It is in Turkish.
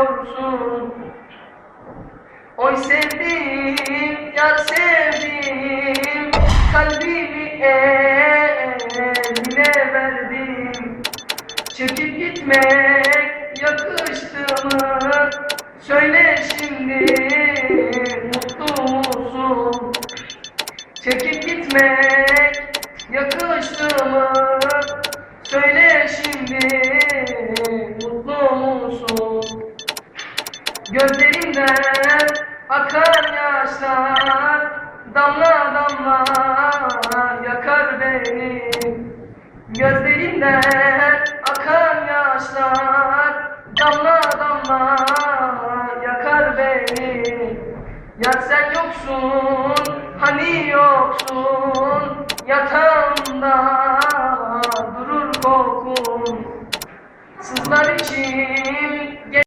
seviyorsun Oy sevdim, yar sevdim Kalbimi eline verdim Çekip gitmek yakıştı mı? Söyle şimdi mutlu musun? Çekip gitmek yakıştı mı? Söyle şimdi mutlu musun? Gözlerimden akar yaşlar Damla damla yakar beni. Gözlerimden akar yaşlar Damla damla yakar beni. Ya sen yoksun hani yoksun Yatağımda durur kokun Sızlar için